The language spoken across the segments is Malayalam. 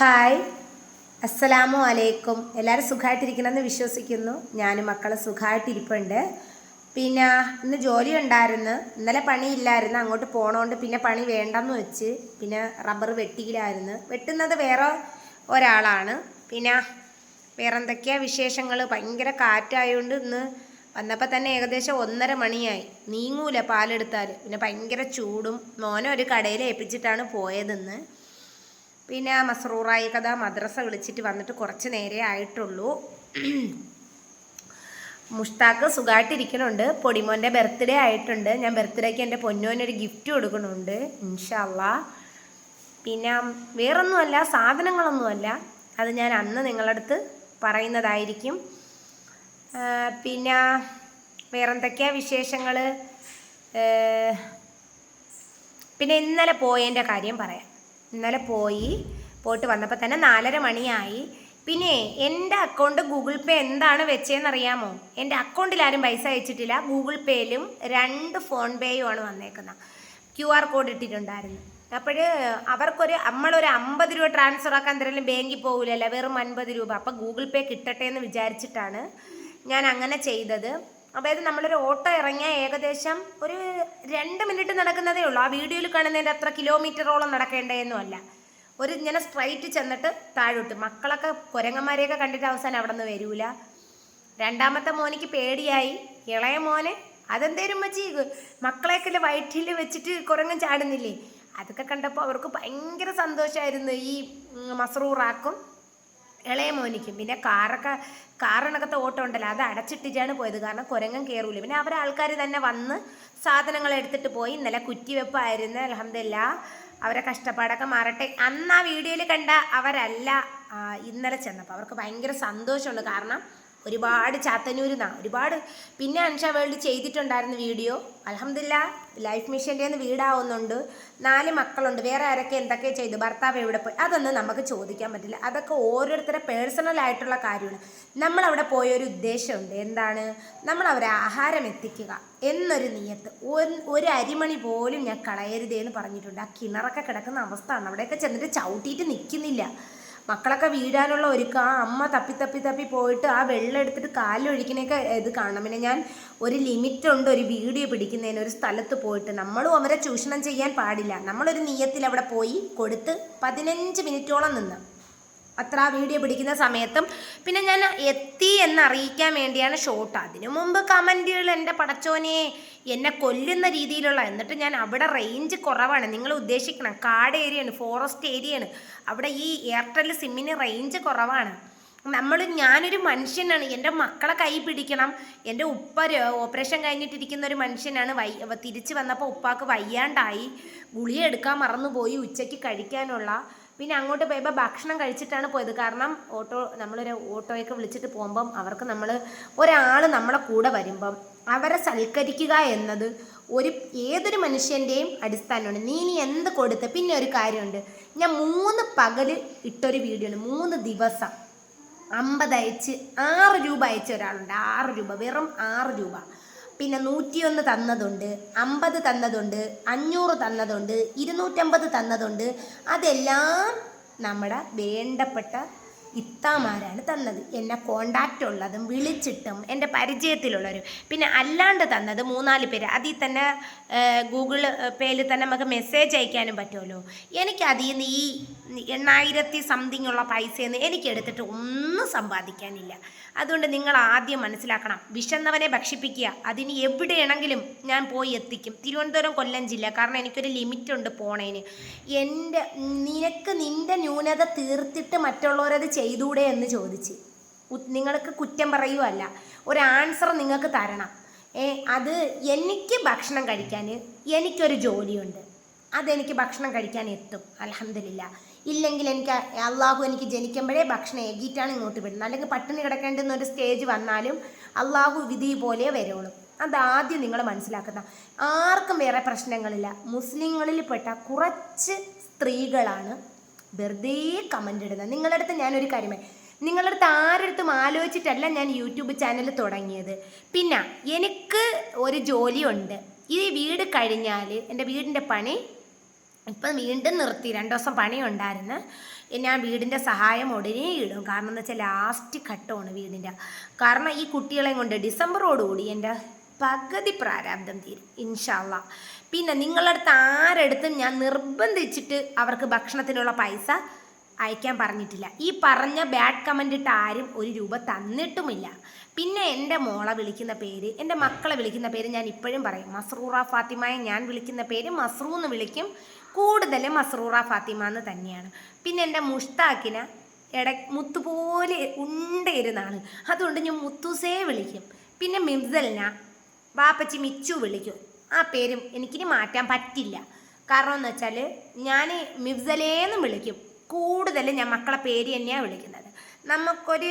ഹായ്. അസ്സലാമു അലൈക്കും. എല്ലാവരും സുഖമായിട്ടിരിക്കണമെന്ന് വിശ്വസിക്കുന്നു. ഞാനും മക്കളെ സുഖമായിട്ടിരിപ്പുണ്ട് പിന്നെ ഇന്ന് ജോലി ഉണ്ടായിരുന്നു. ഇന്നലെ പണിയില്ലായിരുന്നു. അങ്ങോട്ട് പോണോണ്ട് പിന്നെ പണി വേണ്ടെന്ന് വെച്ച് പിന്നെ റബ്ബർ വെട്ടിയിലായിരുന്നു. വെട്ടുന്നത് വേറെ ഒരാളാണ്. പിന്നെ വേറെ എന്തൊക്കെയാണ് വിശേഷങ്ങൾ ഭയങ്കര കാറ്റായതുകൊണ്ട് ഇന്ന് വന്നപ്പോൾ തന്നെ ഏകദേശം ഒന്നര മണിയായി. നീങ്ങൂല പാലെടുത്താൽ പിന്നെ ഭയങ്കര ചൂടും. മോനെ ഒരു കടയിൽ ഏൽപ്പിച്ചിട്ടാണ് പോയതെന്ന്. പിന്നെ മസറൂറായ കഥ മദ്രസ വിളിച്ചിട്ട് വന്നിട്ട് കുറച്ച് നേരെ ആയിട്ടുള്ളൂ. മുഷ്താക്ക് സുഖമായിട്ടിരിക്കണുണ്ട് പൊടിമോന്റെ ബർത്ത്ഡേ ആയിട്ടുണ്ട്. ഞാൻ ബർത്ത്ഡേക്ക് എന്റെ പൊന്നോനൊരു ഗിഫ്റ്റ് കൊടുക്കണുണ്ട്. ഇൻഷല്ല. പിന്നെ വേറൊന്നുമല്ല സാധനങ്ങളൊന്നുമല്ല. അത് ഞാൻ അന്ന് നിങ്ങളടുത്ത് പറയുന്നതായിരിക്കും. പിന്നെ വേറെന്തൊക്കെയാ വിശേഷങ്ങൾ പിന്നെ ഇന്നലെ പോയതിന്റെ കാര്യം പറയാം. ഇന്നലെ പോയി പോയിട്ട് വന്നപ്പോൾ തന്നെ നാലര മണിയായി. പിന്നെ എന്റെ അക്കൗണ്ട് ഗൂഗിൾ പേ എന്താണ് വെച്ചതെന്ന് അറിയാമോ എന്റെ അക്കൗണ്ടിൽ ആരും പൈസ അയച്ചിട്ടില്ല. ഗൂഗിൾ പേയിലും രണ്ട് ഫോൺ പേയും ആണ് വന്നേക്കുന്നത് ക്യു ആർ കോഡ് ഇട്ടിട്ടുണ്ടായിരുന്നു. അപ്പോൾ അവർക്കൊരു നമ്മളൊരു അമ്പത് രൂപ ട്രാൻസ്ഫർ ആക്കാൻ എന്തെങ്കിലും ബാങ്കിൽ പോകില്ലല്ലോ വെറും അൻപത് രൂപ. അപ്പോൾ ഗൂഗിൾ പേ കിട്ടട്ടെ എന്ന് വിചാരിച്ചിട്ടാണ് ഞാൻ അങ്ങനെ ചെയ്തത്. അതായത് നമ്മളൊരു ഓട്ടോ ഇറങ്ങിയാൽ ഏകദേശം ഒരു രണ്ട് മിനിറ്റ് നടക്കുന്നതേ ഉള്ളൂ. ആ വീഡിയോയിൽ കാണുന്നതിന്റെ അത്ര കിലോമീറ്ററോളം നടക്കേണ്ടതെന്നുമല്ല ഒരു ഇങ്ങനെ സ്ട്രൈറ്റ് ചെന്നിട്ട് താഴോട്ട്. മക്കളൊക്കെ കുരങ്ങന്മാരെയൊക്കെ കണ്ടിട്ട് അവസാനം അവിടെ നിന്ന് വരൂല. രണ്ടാമത്തെ മോനിക്ക് പേടിയായി. ഇളയ മോനെ അതെന്തേലും മച്ചി മക്കളെയൊക്കെ വയറ്റിൽ വെച്ചിട്ട് കുരങ്ങൻ ചാടുന്നില്ലേ? അതൊക്കെ കണ്ടപ്പോൾ അവർക്ക് ഭയങ്കര സന്തോഷമായിരുന്നു ഈ മസറൂറാക്കും മസ്റൂറാക്കും. ഇളയ മോനിക്കും. പിന്നെ കാറൊക്കെ കാറിനകത്ത് ഓട്ടം ഉണ്ടല്ലോ അത് അടച്ചിട്ടിട്ടാണ് പോയത്. കാരണം കുരങ്ങൻ കയറൂല പിന്നെ അവരെ ആൾക്കാർ തന്നെ വന്ന് സാധനങ്ങൾ എടുത്തിട്ട് പോയി. ഇന്നലെ കുറ്റിവെപ്പായിരുന്നു. അലഹമില്ല അവരെ കഷ്ടപ്പാടൊക്കെ മാറട്ടെ. അന്ന് ആ വീഡിയോയിൽ കണ്ട അവരല്ല ഇന്നലെ ചെന്നപ്പോൾ അവർക്ക് ഭയങ്കര സന്തോഷമുണ്ട്. കാരണം ഒരുപാട് ചാത്തന്നൂരിൽ ഒരുപാട് പിന്നെ അൻഷ വേൾഡ് ചെയ്തിട്ടുണ്ടായിരുന്നു വീഡിയോ. അലഹമില്ല ലൈഫ് മിഷന്റെ നിന്ന് വീടാവുന്നുണ്ട്. നാല് മക്കളുണ്ട്. വേറെ ആരൊക്കെ എന്തൊക്കെ ചെയ്തു? ഭർത്താവ് എവിടെ പോയി? അതൊന്നും നമുക്ക് ചോദിക്കാൻ പറ്റില്ല. അതൊക്കെ ഓരോരുത്തരുടെ പേഴ്സണൽ ആയിട്ടുള്ള കാര്യമാണ്. നമ്മൾ അവിടെ പോയ ഒരു ഉദ്ദേശമുണ്ട്. എന്താണ്? നമ്മൾ ആഹാരം എത്തിക്കുക എന്നൊരു നിയത്ത്. ഒരു അരിമണി പോലും ഞാൻ കളയരുതേ എന്ന് പറഞ്ഞിട്ടുണ്ട്. ആ കിണറൊക്കെ കിടക്കുന്ന അവസ്ഥയാണ് അവിടെയൊക്കെ ചെന്നിട്ട് ചവിട്ടിയിട്ട് നിൽക്കുന്നില്ല. മക്കളൊക്കെ വീഴാനുള്ള ഒരുക്ക. ആ അമ്മ തപ്പി തപ്പി തപ്പി പോയിട്ട് ആ വെള്ളം എടുത്തിട്ട് കാലൊഴിക്കണേക്കെ ഇത് കാണണം. പിന്നെ ഞാൻ ഒരു ലിമിറ്റ് ഉണ്ട് ഒരു വീഡിയോ പിടിക്കുന്നതിന് ഒരു സ്ഥലത്ത് പോയിട്ട്. നമ്മളും അവരെ ചൂഷണം ചെയ്യാൻ പാടില്ല. നമ്മളൊരു നീയത്തിൽ അവിടെ പോയി കൊടുത്ത് പതിനഞ്ച് മിനിറ്റോളം നിന്ന്. അത്ര വീഡിയോ പിടിക്കുന്ന സമയത്തും പിന്നെ ഞാൻ എത്തി എന്ന് അറിയിക്കാൻ വേണ്ടിയാണ് ഷോട്ട് അതിനു മുമ്പ് കമന്റുകൾ എന്റെ പടച്ചോനെ എന്നെ കൊല്ലുന്ന രീതിയിലുള്ള എന്നിട്ട് ഞാൻ അവിടെ റേഞ്ച് കുറവാണ്. നിങ്ങൾ ഉദ്ദേശിക്കണം കാട് ഏരിയയാണ് ഫോറസ്റ്റ് ഏരിയയാണ് അവിടെ ഈ എയർടെൽ സിമ്മിന് റേഞ്ച് കുറവാണ്. നമ്മൾ ഞാനൊരു മനുഷ്യനാണ് എന്റെ മക്കളെ കൈ പിടിക്കണം. എന്റെ ഉപ്പ ഓപ്പറേഷൻ കഴിഞ്ഞിട്ടിരിക്കുന്ന ഒരു മനുഷ്യനാണ്. വൈ തിരിച്ച് വന്നപ്പോൾ ഉപ്പാക്ക് വയ്യാണ്ടായി. ഗുളിയെടുക്കാൻ മറന്നുപോയി ഉച്ചയ്ക്ക് കഴിക്കാനുള്ള. പിന്നെ അങ്ങോട്ട് പോയപ്പോൾ ഭക്ഷണം കഴിച്ചിട്ടാണ് പോയത്. കാരണം ഓട്ടോ നമ്മളൊരു ഓട്ടോയൊക്കെ വിളിച്ചിട്ട് പോകുമ്പം അവർക്ക് നമ്മൾ ഒരാൾ നമ്മളെ കൂടെ വരുമ്പം അവരെ സൽക്കരിക്കുക എന്നത് ഒരു ഏതൊരു മനുഷ്യന്റെയും അടിസ്ഥാനമാണ്. നീ ഇനി എന്ത് കൊടുത്ത് പിന്നെ ഒരു കാര്യമുണ്ട്. ഞാൻ മൂന്ന് പകൽ ഇട്ടൊരു വീഡിയോ ആണ് മൂന്ന് ദിവസം. അമ്പത് അയച്ച് ആറ് രൂപ അയച്ച ഒരാളുണ്ട്. ആറ് രൂപ വെറും ആറ് രൂപ. പിന്നെ നൂറ്റിയൊന്ന് തന്നതുണ്ട് അമ്പത് തന്നതുണ്ട് അഞ്ഞൂറ് തന്നതുണ്ട് ഇരുന്നൂറ്റമ്പത് തന്നതുണ്ട്. അതെല്ലാം നമ്മുടെ വേണ്ടപ്പെട്ട ഇത്താമാരാണ് തന്നത്. എന്നെ കോണ്ടാക്റ്റ് ഉള്ളതും വിളിച്ചിട്ടും എന്റെ പരിചയത്തിലുള്ളവരും. പിന്നെ അല്ലാണ്ട് തന്നത് മൂന്നാൽ പേര്. അതിൽ തന്നെ ഗൂഗിൾ പേയിൽ തന്നെ നമുക്ക് മെസ്സേജ് അയക്കാനും പറ്റുമല്ലോ. എനിക്ക് അതിൽ നിന്ന് ഈ എണ്ണായിരത്തി സംതിങ് ഉള്ള പൈസയൊന്നും എനിക്ക് എടുത്തിട്ട് ഒന്നും സമ്പാദിക്കാനില്ല. അതുകൊണ്ട് നിങ്ങൾ ആദ്യം മനസ്സിലാക്കണം. വിശന്നവനെ ഭക്ഷിപ്പിക്കുക. അതിന് എവിടെയാണെങ്കിലും ഞാൻ പോയി എത്തിക്കും. തിരുവനന്തപുരം കൊല്ലം ജില്ല. കാരണം എനിക്കൊരു ലിമിറ്റ് ഉണ്ട് പോണേന്. എന്റെ നിനക്ക് നിന്റെ ന്യൂനത തീർത്തിട്ട് മറ്റുള്ളവരത് ചെയ്തൂടെ എന്ന് ചോദിച്ച്. നിങ്ങൾക്ക് കുറ്റം പറയുവല്ല. ഒരു ആൻസർ നിങ്ങൾക്ക് തരണം. ഏ അത് എനിക്ക് ഭക്ഷണം കഴിക്കാൻ എനിക്കൊരു ജോലിയുണ്ട്. അതെനിക്ക് ഭക്ഷണം കഴിക്കാൻ എത്തും. അലഹമില്ല ഇല്ലെങ്കിൽ എനിക്ക് അള്ളാഹു എനിക്ക് ജനിക്കുമ്പോഴേ ഭക്ഷണം ഏകിയിട്ടാണ് ഇങ്ങോട്ട് വിടുന്നത്. അല്ലെങ്കിൽ പട്ടിണി കിടക്കേണ്ടുന്ന ഒരു സ്റ്റേജ് വന്നാലും അള്ളാഹു വിധി പോലെ വരുള്ളൂ അതാദ്യം നിങ്ങൾ മനസ്സിലാക്കുന്ന. ആർക്കും വേറെ പ്രശ്നങ്ങളില്ല. മുസ്ലിങ്ങളിൽ പെട്ട കുറച്ച് സ്ത്രീകളാണ് വെറുതെ കമന്റ് ഇടുന്നത് നിങ്ങളുടെ അടുത്ത് ഞാനൊരു കാര്യമേ നിങ്ങളുടെ അടുത്ത് ആരടുത്തും ആലോചിച്ചിട്ടല്ല ഞാൻ യൂട്യൂബ് ചാനൽ തുടങ്ങിയത്. പിന്നെ എനിക്ക് ഒരു ജോലിയുണ്ട്. ഈ വീട് കഴിഞ്ഞാൽ എന്റെ വീടിന്റെ പണി ഇപ്പം വീണ്ടും നിർത്തി. രണ്ട് ദിവസം പണി ഉണ്ടായിരുന്നു ഞാൻ വീടിന്റെ സഹായം ഉടനെ ഇടും. കാരണം എന്ന് വെച്ചാൽ ലാസ്റ്റ് ഘട്ടമാണ് വീടിന്റെ. കാരണം ഈ കുട്ടികളെയും കൊണ്ട് ഡിസംബറോടുകൂടി എന്റെ പകുതി പ്രാരാബ്ദം തീരും. ഇൻഷാല്ല പിന്നെ നിങ്ങളടുത്ത് ആരെടുത്തും ഞാൻ നിർബന്ധിച്ചിട്ട് അവർക്ക് ഭക്ഷണത്തിനുള്ള പൈസ അയക്കാൻ പറഞ്ഞിട്ടില്ല. ഈ പറഞ്ഞ ബാഡ് കമന്റ് ഇട്ട് ആരും ഒരു രൂപ തന്നിട്ടുമില്ല. പിന്നെ എന്റെ മോളെ വിളിക്കുന്ന പേര് എന്റെ മക്കളെ വിളിക്കുന്ന പേര് ഞാൻ ഇപ്പോഴും പറയും. മസ്രൂറ ഫാത്തിമയെ ഞാൻ വിളിക്കുന്ന പേര് മസ്രൂ എന്ന് വിളിക്കും. കൂടുതലും മസ്രൂറ ഫാത്തിമ എന്ന് തന്നെയാണ്. പിന്നെ എന്റെ മുഷ്താക്കിനെ ഇട മുത്തുപോലെ ഉണ്ടയിരുന്നാണ് അതുകൊണ്ട് ഞാൻ മുത്തുസേ വിളിക്കും. പിന്നെ മിംസലിന വാപ്പച്ചി മിച്ചു വിളിക്കും. ആ പേരും എനിക്കിനി മാറ്റാൻ പറ്റില്ല. കാരണം എന്ന് വെച്ചാൽ ഞാൻ മിഫ്സലേന്നും വിളിക്കും. കൂടുതലും ഞാൻ മക്കളെ പേര് തന്നെയാണ് വിളിക്കുന്നത്. നമുക്കൊരു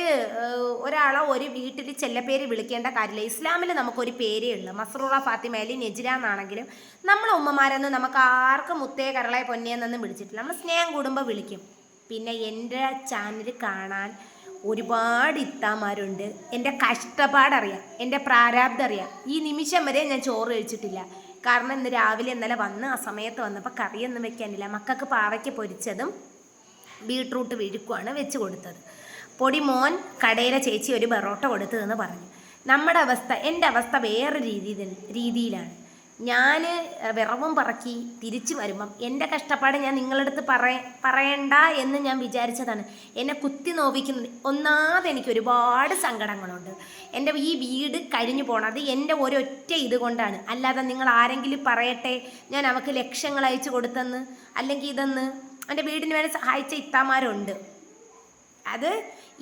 ഒരാളോ ഒരാളെ ഒരു വീട്ടിൽ പേര് വിളിക്കേണ്ട കാര്യമില്ല. ഇസ്ലാമിൽ നമുക്കൊരു പേരേ ഉള്ളൂ. മസ്റൂറ ഫാത്തിമ അലി നെജിര എന്നാണെങ്കിലും നമ്മളെ ഉമ്മമാരൊന്നും നമുക്ക് ആർക്കും മുത്തേ കരളെ പൊന്നേന്നൊന്നും വിളിച്ചിട്ടില്ല. നമ്മൾ സ്നേഹം കൂടുമ്പോൾ വിളിക്കും. പിന്നെ എന്റെ ചാനൽ കാണാൻ ഒരുപാട് ഇത്താമാരുണ്ട് എന്റെ കഷ്ടപ്പാടറിയാം. എന്റെ പ്രാരാബ്ദം അറിയാം ഈ നിമിഷം വരെ ഞാൻ ചോറ് കഴിച്ചിട്ടില്ല. കാരണം ഇന്ന് രാവിലെ ഇന്നലെ വന്ന് ആ സമയത്ത് വന്നപ്പോൾ കറിയൊന്നും വെക്കാനില്ല. മക്കൾക്ക് പാവയ്ക്ക് പൊരിച്ചതും ബീട്രൂട്ട് വിഴുക്കുമാണ് വെച്ച് കൊടുത്തത്. പൊടി മോൻ കടയിലെ ചേച്ചി ഒരു ബെറോട്ട കൊടുത്തതെന്ന് പറഞ്ഞു. നമ്മുടെ അവസ്ഥ എന്റെ അവസ്ഥ വേറെ രീതിയിൽ രീതിയിലാണ്. ഞാൻ വിറവും പറക്കി തിരിച്ചു വരുമ്പം എന്റെ കഷ്ടപ്പാട് ഞാൻ നിങ്ങളടുത്ത് പറയ പറയണ്ട എന്ന് ഞാൻ വിചാരിച്ചതാണ്. എന്നെ കുത്തി നോവിക്കുന്നത് ഒന്നാമത് എനിക്ക് ഒരുപാട് സങ്കടങ്ങളുണ്ട്. എന്റെ ഈ വീട് കഴിഞ്ഞു പോണത് എന്റെ ഒരൊറ്റ ഇതുകൊണ്ടാണ് അല്ലാതെ നിങ്ങൾ ആരെങ്കിലും പറയട്ടെ ഞാൻ അവൾക്ക് ലക്ഷ്യങ്ങൾ അയച്ചു കൊടുത്തെന്ന് അല്ലെങ്കിൽ ഇതെന്ന്. എന്റെ വീടിന് വേണ്ടി സഹായിച്ച ഇത്താമാരുണ്ട്. അത്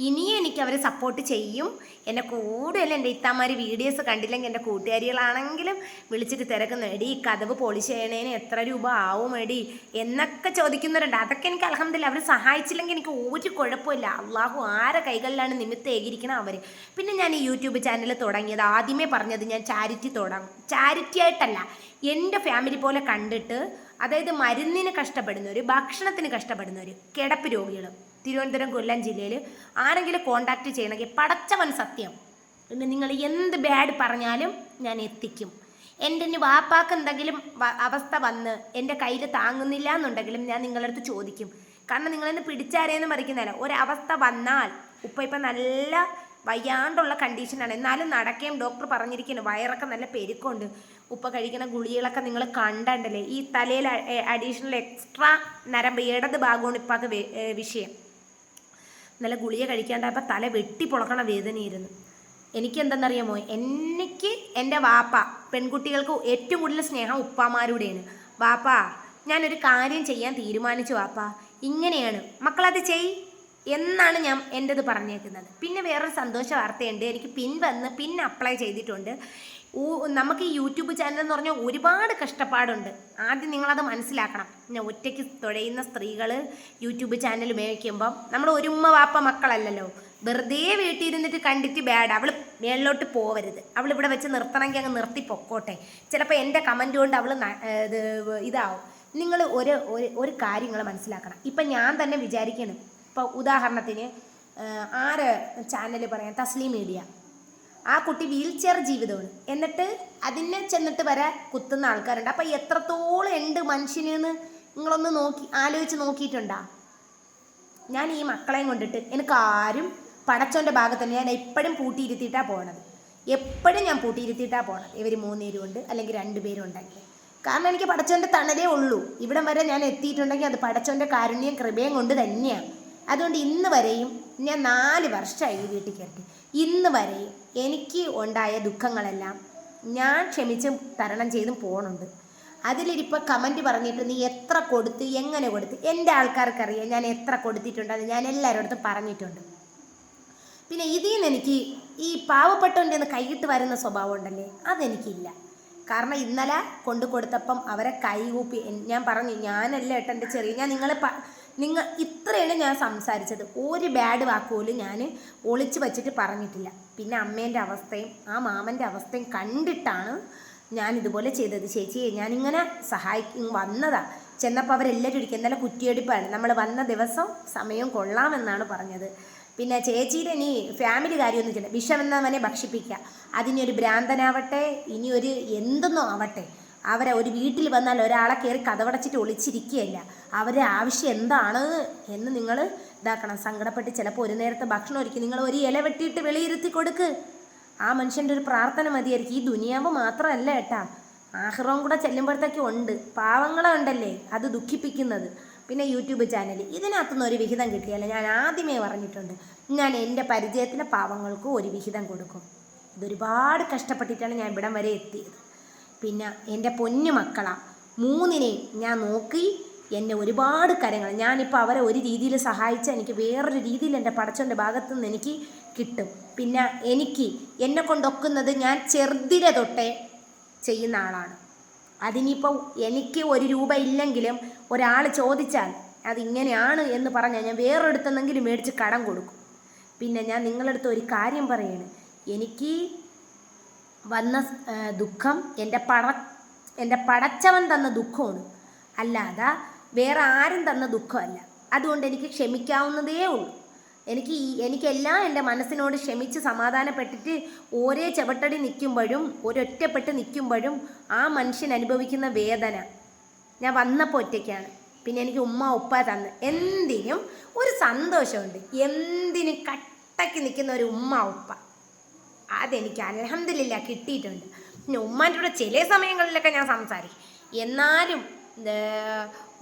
ഇനിയും എനിക്ക് അവരെ സപ്പോർട്ട് ചെയ്യും. എന്നെ കൂടുതൽ എന്റെ ഇത്താമാർ വീഡിയോസ് കണ്ടില്ലെങ്കിൽ എന്റെ കൂട്ടുകാരികളാണെങ്കിലും വിളിച്ചിട്ട് തിരക്കുന്നു എടി കഥവ് പോളിഷ് ചെയ്യണേന് എത്ര രൂപ ആവും എടി? എന്നൊക്കെ ചോദിക്കുന്നവരുണ്ട്. അതൊക്കെ എനിക്ക് അലഹമില്ല അവർ സഹായിച്ചില്ലെങ്കിൽ എനിക്ക് ഒരു കുഴപ്പമില്ല. അള്ളാഹു ആരെ കൈകളിലാണ് നിമിത്തം ഏകിരിക്കണം അവർ പിന്നെ ഞാൻ ഈ യൂട്യൂബ് ചാനൽ തുടങ്ങിയത്. ആദ്യമേ പറഞ്ഞത് ഞാൻ ചാരിറ്റി തുടങ്ങും. ചാരിറ്റി ആയിട്ടല്ല. എന്റെ ഫാമിലി പോലെ കണ്ടിട്ട് അതായത് മരുന്നിന് കഷ്ടപ്പെടുന്നവർ ഭക്ഷണത്തിന് കഷ്ടപ്പെടുന്നവർ കിടപ്പ് രോഗികൾ തിരുവനന്തപുരം കൊല്ലം ജില്ലയിൽ ആരെങ്കിലും കോണ്ടാക്ട് ചെയ്യണമെങ്കിൽ പടച്ചവൻ സത്യം. പിന്നെ നിങ്ങൾ എന്ത് ബാഡ് പറഞ്ഞാലും ഞാൻ എത്തിക്കും. എന്റെ ഇനി വാപ്പാക്ക് എന്തെങ്കിലും അവസ്ഥ വന്ന് എന്റെ കയ്യിൽ താങ്ങുന്നില്ല എന്നുണ്ടെങ്കിലും ഞാൻ നിങ്ങളുടെ അടുത്ത് ചോദിക്കും. കാരണം നിങ്ങളെന്ന് പിടിച്ചാരേന്ന് മറിക്കുന്നില്ല ഒരവസ്ഥ വന്നാൽ ഉപ്പ ഇപ്പം നല്ല വയ്യാണ്ടുള്ള കണ്ടീഷനാണ് എന്നാലും നടക്കുകയും ഡോക്ടർ പറഞ്ഞിരിക്കുന്നു. വയറൊക്കെ നല്ല പെരുക്കുണ്ട്. ഉപ്പ കഴിക്കുന്ന ഗുളികളൊക്കെ നിങ്ങൾ കണ്ടണ്ടല്ലേ? ഈ തലയിൽ അഡീഷണൽ എക്സ്ട്രാ നരമ്പ് ഇടത് ഭാഗമാണ് ഇപ്പം വിഷയം. നല്ല ഗുളിക കഴിക്കാണ്ടായപ്പോൾ തല വെട്ടി പൊളക്കണ വേദനയായിരുന്നു. എനിക്ക് എന്തെന്നറിയാമോ എനിക്ക് എന്റെ വാപ്പ പെൺകുട്ടികൾക്ക് ഏറ്റവും കൂടുതൽ സ്നേഹം ഉപ്പാമാരുടെയാണ്. വാപ്പ ഞാനൊരു കാര്യം ചെയ്യാൻ തീരുമാനിച്ചു വാപ്പ. ഇങ്ങനെയാണ്. മക്കളത് ചെയ്. എന്നാണ് ഞാൻ എന്റെത് പറഞ്ഞേക്കുന്നത്. പിന്നെ വേറൊരു സന്തോഷ വാർത്തയുണ്ട്. എനിക്ക് പിൻ വന്ന് പിൻ അപ്ലൈ ചെയ്തിട്ടുണ്ട്. നമുക്ക് ഈ യൂട്യൂബ് ചാനൽ എന്ന് പറഞ്ഞാൽ ഒരുപാട് കഷ്ടപ്പാടുണ്ട്. ആദ്യം നിങ്ങളത് മനസ്സിലാക്കണം. പിന്നെ ഒറ്റയ്ക്ക് തുഴയുന്ന സ്ത്രീകൾ യൂട്യൂബ് ചാനൽ ഉപയോഗിക്കുമ്പം നമ്മൾ ഒരുമ്മ വാപ്പ മക്കളല്ലല്ലോ. വെറുതെ വീട്ടിൽ ഇരുന്നിട്ട് കണ്ടിട്ട് ബാഡ് അവൾ മേളിലോട്ട് പോവരുത്. അവൾ ഇവിടെ വെച്ച് നിർത്തണമെങ്കിൽ അങ്ങ് നിർത്തി പൊക്കോട്ടെ. ചിലപ്പോൾ എന്റെ കമന്റ് കൊണ്ട് അവൾ ഇത് ഇതാവും. നിങ്ങൾ ഒരു ഒരു- കാര്യങ്ങൾ മനസ്സിലാക്കണം. ഇപ്പം ഞാൻ തന്നെ വിചാരിക്കണം. ഇപ്പോൾ ഉദാഹരണത്തിന് ആറ് ചാനൽ പറയാം? തസ്ലീം മീഡിയ ആ കുട്ടി വീൽ ചെയർ ജീവിതമാണ്. എന്നിട്ട് അതിനെ ചെന്നിട്ട് വരെ കുത്തുന്ന ആൾക്കാരുണ്ട്. അപ്പം എത്രത്തോളം ഉണ്ട് മനുഷ്യനെന്ന് നിങ്ങളൊന്ന് നോക്കി ആലോചിച്ച് നോക്കിയിട്ടുണ്ടാ? ഞാൻ ഈ മക്കളെയും കൊണ്ടിട്ട് എനിക്ക് ആരും പടച്ചോന്റെ ഭാഗത്ത് തന്നെ ഞാൻ എപ്പോഴും പൂട്ടിയിരുത്തിയിട്ടാണ് പോണത്. എപ്പോഴും ഞാൻ പൂട്ടിയിരുത്തിയിട്ടാണ് പോണത്. ഇവർ മൂന്നുപേരും ഉണ്ട് അല്ലെങ്കിൽ രണ്ടുപേരും ഉണ്ടെങ്കിൽ കാരണം എനിക്ക് പടച്ചോന്റെ തണലേ ഉള്ളൂ. ഇവിടം വരെ ഞാൻ എത്തിയിട്ടുണ്ടെങ്കിൽ അത് പടച്ചോന്റെ കാരുണ്യം കൃപയും കൊണ്ട് തന്നെയാണ്. അതുകൊണ്ട് ഇന്ന് വരെയും ഞാൻ നാല് വർഷമായി ഈ വീട്ടിൽ കയറി ഇന്ന് വരെ എനിക്ക് ഉണ്ടായ ദുഃഖങ്ങളെല്ലാം ഞാൻ ക്ഷമിച്ച് തരണം ചെയ്തും പോകണുണ്ട് അതിലിപ്പോൾ കമന്റ് പറഞ്ഞിട്ട് നീ എത്ര കൊടുത്ത് എങ്ങനെ കൊടുത്ത് എന്റെ ആൾക്കാർക്കറിയാം ഞാൻ എത്ര കൊടുത്തിട്ടുണ്ട് അത് ഞാൻ എല്ലാവരോടത്തും പറഞ്ഞിട്ടുണ്ട്. പിന്നെ ഇതിൽ നിന്ന് എനിക്ക് ഈ പാവപ്പെട്ടവന്റെ നിന്ന് കൈയിട്ട് വരുന്ന സ്വഭാവം ഉണ്ടല്ലേ? അതെനിക്കില്ല. കാരണം ഇന്നലെ കൊണ്ടു കൊടുത്തപ്പം അവരെ കൈകൂപ്പി ഞാൻ പറഞ്ഞു ഞാനല്ല ഏട്ടന്റെ ചെറിയ ഞാൻ നിങ്ങളെ നിങ്ങൾ ഇത്രയാണ് ഞാൻ സംസാരിച്ചത്. ഒരു ബാഡ് വാക്ക് പോലും ഞാൻ ഒളിച്ചു വച്ചിട്ട് പറഞ്ഞിട്ടില്ല. പിന്നെ അമ്മേന്റെ അവസ്ഥയും ആ മാമന്റെ അവസ്ഥയും കണ്ടിട്ടാണ് ഞാൻ ഇതുപോലെ ചെയ്തത്. ചേച്ചി ഞാനിങ്ങനെ സഹായിക്കും വന്നതാണ് ചെന്നപ്പോൾ അവരെല്ലാവരും ഇരിക്കും നല്ല കുറ്റിയെടുപ്പാണ്. നമ്മൾ വന്ന ദിവസം സമയം കൊള്ളാമെന്നാണ് പറഞ്ഞത്. പിന്നെ ചേച്ചിയുടെ ഇനി ഫാമിലി കാര്യമൊന്നും ചെയ്യില്ല വിഷമെന്നവനെ ഭക്ഷിപ്പിക്കുക അതിനൊരു ഭ്രാന്തനാവട്ടെ ഇനിയൊരു എന്തെന്നോ ആവട്ടെ. അവരെ ഒരു വീട്ടിൽ വന്നാൽ ഒരാളെ കയറി കഥവടച്ചിട്ട് ഒളിച്ചിരിക്കുകയല്ല. അവരുടെ ആവശ്യം എന്താണ് എന്ന് നിങ്ങൾ ഇതാക്കണം. സങ്കടപ്പെട്ട് ചിലപ്പോൾ ഒരു നേരത്തെ ഭക്ഷണം ഒരുക്കി. നിങ്ങൾ ഒരു ഇല വെട്ടിയിട്ട് വെളിയിരുത്തി കൊടുക്ക്. ആ മനുഷ്യന്റെ ഒരു പ്രാർത്ഥന മതിയായിരിക്കും. ഈ ദുനിയാവ് മാത്രമല്ല ഏട്ടാ. ആഹ്റവും കൂടെ ചെല്ലുമ്പോഴത്തേക്കും ഉണ്ട്. പാവങ്ങളെ ഉണ്ടല്ലേ അത് ദുഃഖിപ്പിക്കുന്നത്. പിന്നെ യൂട്യൂബ് ചാനൽ ഇതിനകത്തുനിന്ന് ഒരു വിഹിതം കിട്ടിയല്ല ഞാൻ ആദ്യമേ പറഞ്ഞിട്ടുണ്ട്. ഞാൻ എന്റെ പരിചയത്തിലെ പാവങ്ങൾക്കും ഒരു വിഹിതം കൊടുക്കും. ഇതൊരുപാട് കഷ്ടപ്പെട്ടിട്ടാണ് ഞാൻ ഇവിടം വരെ എത്തിയത്. പിന്നെ എന്റെ പൊന്നു മക്കളാ മൂന്നിനെയും ഞാൻ നോക്കി എന്നെ ഒരുപാട് കാര്യങ്ങൾ ഞാനിപ്പോൾ അവരെ ഒരു രീതിയിൽ സഹായിച്ചാൽ എനിക്ക് വേറൊരു രീതിയിൽ എന്റെ പടച്ചോന്റെ ഭാഗത്തു നിന്ന് എനിക്ക് കിട്ടും. പിന്നെ എനിക്ക് എന്നെ കൊണ്ടൊക്കുന്നത് ഞാൻ ചെറുതിലെ തൊട്ടേ ചെയ്യുന്ന ആളാണ്. അതിനിപ്പോൾ എനിക്ക് ഒരു രൂപ ഇല്ലെങ്കിലും ഒരാൾ ചോദിച്ചാൽ അതിങ്ങനെയാണ് എന്ന് പറഞ്ഞാൽ ഞാൻ വേറൊരിടത്തുനിന്നെങ്കിലും മേടിച്ച് കടം കൊടുക്കും. പിന്നെ ഞാൻ നിങ്ങളടുത്ത് ഒരു കാര്യം പറയാണ്. എനിക്ക് വന്ന ദുഃഖം എന്റെ പട എന്റെ പടച്ചവൻ തന്ന ദുഃഖമാണ്. അല്ലാതെ വേറെ ആരും തന്ന ദുഃഖമല്ല. അതുകൊണ്ട് എനിക്ക് ക്ഷമിക്കാവുന്നതേ ഉള്ളൂ. എനിക്ക് ഈ എനിക്കെല്ലാം എന്റെ മനസ്സിനോട് ക്ഷമിച്ച് സമാധാനപ്പെട്ടിട്ട് ഒരേ ചവിട്ടടി നിൽക്കുമ്പോഴും ഒരൊറ്റപ്പെട്ട് നിൽക്കുമ്പോഴും ആ മനുഷ്യൻ അനുഭവിക്കുന്ന വേദന ഞാൻ വന്നപ്പോൾ ഒറ്റയ്ക്കാണ്. പിന്നെ എനിക്ക് ഉമ്മ ഉപ്പ തന്ന്. എന്തിനും ഒരു സന്തോഷമുണ്ട്. എന്തിനും കട്ടക്ക് നിൽക്കുന്ന ഒരു ഉമ്മ ഉപ്പ. അതെനിക്ക് അലഹമില്ല കിട്ടിയിട്ടുണ്ട്. പിന്നെ ഉമ്മാന്റെ കൂടെ ചില സമയങ്ങളിലൊക്കെ ഞാൻ സംസാരിക്കും. എന്നാലും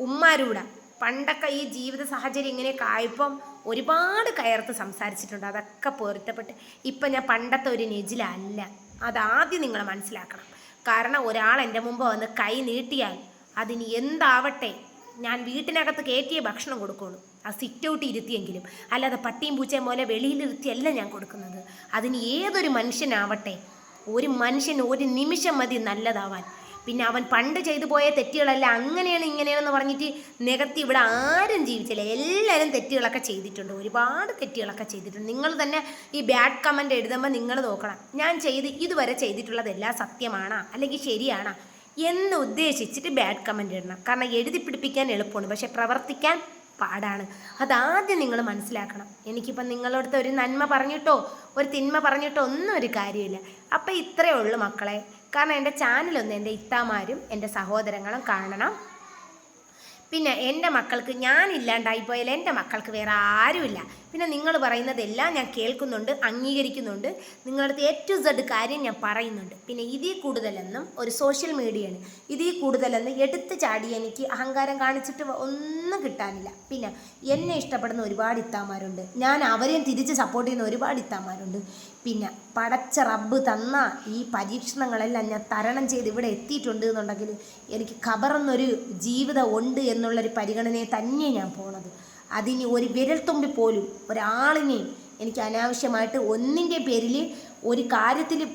ഉമ്മാരൂടെ പണ്ടൊക്കെ ഈ ജീവിത സാഹചര്യം ഇങ്ങനെയൊക്കെ ആയപ്പം ഒരുപാട് കയർത്ത് സംസാരിച്ചിട്ടുണ്ട്. അതൊക്കെ പൊരുത്തപ്പെട്ട് ഇപ്പം ഞാൻ പണ്ടത്തെ ഒരു നെജിലല്ല. അതാദ്യം നിങ്ങൾ മനസ്സിലാക്കണം. കാരണം ഒരാൾ എന്റെ മുമ്പ് വന്ന് കൈ നീട്ടിയാൽ അതിന് എന്താവട്ടെ? ഞാൻ വീട്ടിനകത്ത് കയറ്റിയ ഭക്ഷണം കൊടുക്കുള്ളൂ. ആ സിറ്റ് ഔട്ട് ഇരുത്തിയെങ്കിലും അല്ലാതെ പട്ടിയും പൂച്ചയും പോലെ വെളിയിലിരുത്തിയല്ല ഞാൻ കൊടുക്കുന്നത്. അതിന് ഏതൊരു മനുഷ്യനാവട്ടെ ഒരു മനുഷ്യൻ ഒരു നിമിഷം മതി നല്ലതാവാൻ. പിന്നെ അവൻ പണ്ട് ചെയ്തു പോയ തെറ്റുകളല്ല അങ്ങനെയാണ് ഇങ്ങനെയാണെന്ന് പറഞ്ഞിട്ട് നികത്തി ഇവിടെ ആരും ജീവിച്ചില്ല. എല്ലാവരും തെറ്റുകളൊക്കെ ചെയ്തിട്ടുണ്ട്. ഒരുപാട് തെറ്റുകളൊക്കെ ചെയ്തിട്ടുണ്ട്. നിങ്ങൾ തന്നെ ഈ ബാഡ് കമന്റ് എഴുതുമ്പോൾ നിങ്ങൾ നോക്കണം. ഞാൻ ചെയ്ത് ഇതുവരെ ചെയ്തിട്ടുള്ളതെല്ലാം സത്യമാണോ? അല്ലെങ്കിൽ ശരിയാണോ? എന്ന് ഉദ്ദേശിച്ചിട്ട് ബാഡ് കമന്റ് ഇടണം. കാരണം എഴുതി പിടിപ്പിക്കാൻ എളുപ്പമാണ്. പക്ഷേ പ്രവർത്തിക്കാൻ പാടാണ്. അതാദ്യം നിങ്ങൾ മനസ്സിലാക്കണം. എനിക്കിപ്പം നിങ്ങളടുത്ത് ഒരു നന്മ പറഞ്ഞിട്ടോ ഒരു തിന്മ പറഞ്ഞിട്ടോ ഒന്നും ഒരു കാര്യമില്ല. അപ്പം ഇത്രയേ ഉള്ളൂ മക്കളെ. കാരണം എന്റെ ചാനലൊന്ന് എന്റെ ഇത്താമാരും എന്റെ സഹോദരങ്ങളും കാണണം. പിന്നെ എന്റെ മക്കൾക്ക് ഞാനില്ലാണ്ടായിപ്പോയാൽ എന്റെ മക്കൾക്ക് വേറെ ആരുമില്ല. പിന്നെ നിങ്ങൾ പറയുന്നതെല്ലാം ഞാൻ കേൾക്കുന്നുണ്ട് അംഗീകരിക്കുന്നുണ്ട്. നിങ്ങളടുത്ത് എ ടു സെഡ് കാര്യം ഞാൻ പറയുന്നുണ്ട്. പിന്നെ ഇതിൽ കൂടുതലെന്നും ഒരു സോഷ്യൽ മീഡിയയാണ് ഇതിൽ കൂടുതലെന്ന് എടുത്ത് ചാടി എനിക്ക് അഹങ്കാരം കാണിച്ചിട്ട് ഒന്നും കിട്ടാനില്ല. പിന്നെ എന്നെ ഇഷ്ടപ്പെടുന്ന ഒരുപാട് ഇത്താമാരുണ്ട് ഞാൻ അവരെയും തിരിച്ച് സപ്പോർട്ട് ചെയ്യുന്ന ഒരുപാട് ഇത്താമാരുണ്ട് പിന്നെ പടച്ച റബ്ബ് തന്ന ഈ പരീക്ഷണങ്ങളെല്ലാം ഞാൻ തരണം ചെയ്ത് ഇവിടെ എത്തിയിട്ടുണ്ട് എന്നുണ്ടെങ്കിൽ എനിക്ക് ഖബറെന്നൊരു ജീവിതം ഉണ്ട് എന്നുള്ളൊരു പരിഗണനയെ തന്നെ ഞാൻ പോണത്. അതിന് ഒരു വിരൽത്തുമ്പി പോലും ഒരാളിനെയും എനിക്ക് അനാവശ്യമായിട്ട് ഒന്നിന്റെ പേരിൽ ഒരു കാര്യത്തിൽ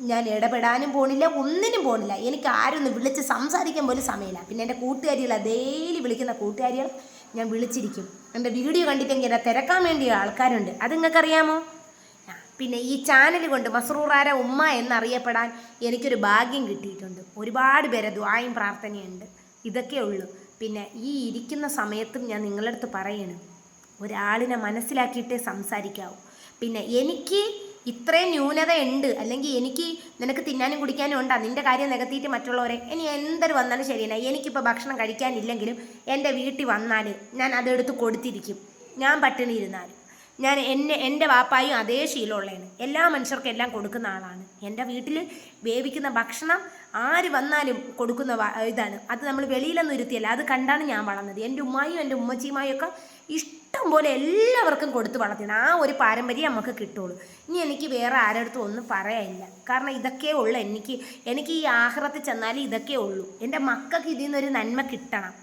ഞാൻ ഇടപെടാനും പോണില്ല ഒന്നിനും പോണില്ല. എനിക്ക് ആരൊന്ന് വിളിച്ച് സംസാരിക്കാൻ പോലും സമയമില്ല. പിന്നെ എന്റെ കൂട്ടുകാരികൾ ഡെയിലി വിളിക്കുന്ന കൂട്ടുകാരികൾ ഞാൻ വിളിച്ചിരിക്കും. എന്റെ വീഡിയോ കണ്ടിട്ടെങ്കിൽ എന്നെ തിരക്കാൻ വേണ്ടിയ ആൾക്കാരുണ്ട്. അത് നിങ്ങൾക്കറിയാമോ? പിന്നെ ഈ ചാനൽ കൊണ്ട് മസ്രൂറാര ഉമ്മ എന്നറിയപ്പെടാൻ എനിക്കൊരു ഭാഗ്യം കിട്ടിയിട്ടുണ്ട്. ഒരുപാട് പേരെ ദ്വായും പ്രാർത്ഥനയുണ്ട്. ഇതൊക്കെ ഉള്ളൂ. പിന്നെ ഈ ഇരിക്കുന്ന സമയത്തും ഞാൻ നിങ്ങളുടെ അടുത്ത് പറയണം ഒരാളിനെ മനസ്സിലാക്കിയിട്ടേ സംസാരിക്കാവൂ. പിന്നെ എനിക്ക് ഇത്രയും ന്യൂനത ഉണ്ട് അല്ലെങ്കിൽ എനിക്ക് നിനക്ക് തിന്നാനും കുടിക്കാനും ഉണ്ടാ? നിന്റെ കാര്യം നികത്തിയിട്ട് മറ്റുള്ളവരെ ഇനി എന്തൊരു വന്നാലും ശരിയല്ല. എനിക്കിപ്പോൾ ഭക്ഷണം കഴിക്കാനില്ലെങ്കിലും എന്റെ വീട്ടിൽ വന്നാൽ ഞാൻ അതെടുത്ത് കൊടുത്തിരിക്കും. ഞാൻ പട്ടിണി ഇരുന്നാലും ഞാൻ എന്നെ എന്റെ വാപ്പായും അതേ ശീലമുള്ളതാണ്. എല്ലാ മനുഷ്യർക്കും എല്ലാം കൊടുക്കുന്ന ആളാണ്. എന്റെ വീട്ടിൽ വേവിക്കുന്ന ഭക്ഷണം ആര് വന്നാലും കൊടുക്കുന്ന ഇതാണ്. അത് നമ്മൾ വെളിയിലൊന്നും ഇരുത്തിയല്ല. അത് കണ്ടാണ് ഞാൻ വളർന്നത്. എന്റെ ഉമ്മായും എന്റെ ഉമ്മച്ചിയുമായും ഒക്കെ ഇഷ്ടം പോലെ എല്ലാവർക്കും കൊടുത്ത് വളർത്തിയാണ് ആ ഒരു പാരമ്പര്യം നമുക്ക് കിട്ടുള്ളൂ. ഇനി എനിക്ക് വേറെ ആരടുത്തും ഒന്നും പറയാനില്ല. കാരണം ഇതൊക്കെ ഉള്ളു. എനിക്ക് എനിക്ക് ഈ ആഹ്റത്തിൽ ചെന്നാൽ ഇതൊക്കെ ഉള്ളൂ. എന്റെ മക്കൾക്ക് ഇതിൽ നിന്നൊരു നന്മ കിട്ടണം.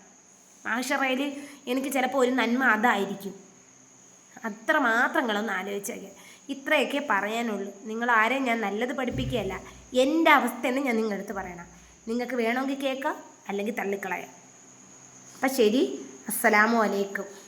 ആഷറയിൽ എനിക്ക് ചിലപ്പോൾ ഒരു നന്മ അതായിരിക്കും. അത്ര മാത്രങ്ങളൊന്ന് ആലോചിച്ചേക്കെ ഇത്രയൊക്കെ പറയാനുള്ളൂ. നിങ്ങൾ ആരെയും ഞാൻ നല്ലത് പഠിപ്പിക്കുകയല്ല. എന്റെ അവസ്ഥയെന്ന് ഞാൻ നിങ്ങളുടെ അടുത്ത് പറയണം. നിങ്ങൾക്ക് വേണമെങ്കിൽ കേൾക്കാം അല്ലെങ്കിൽ തള്ളിക്കളയാം. അപ്പം ശരി അസ്സലാമു അലൈക്കും.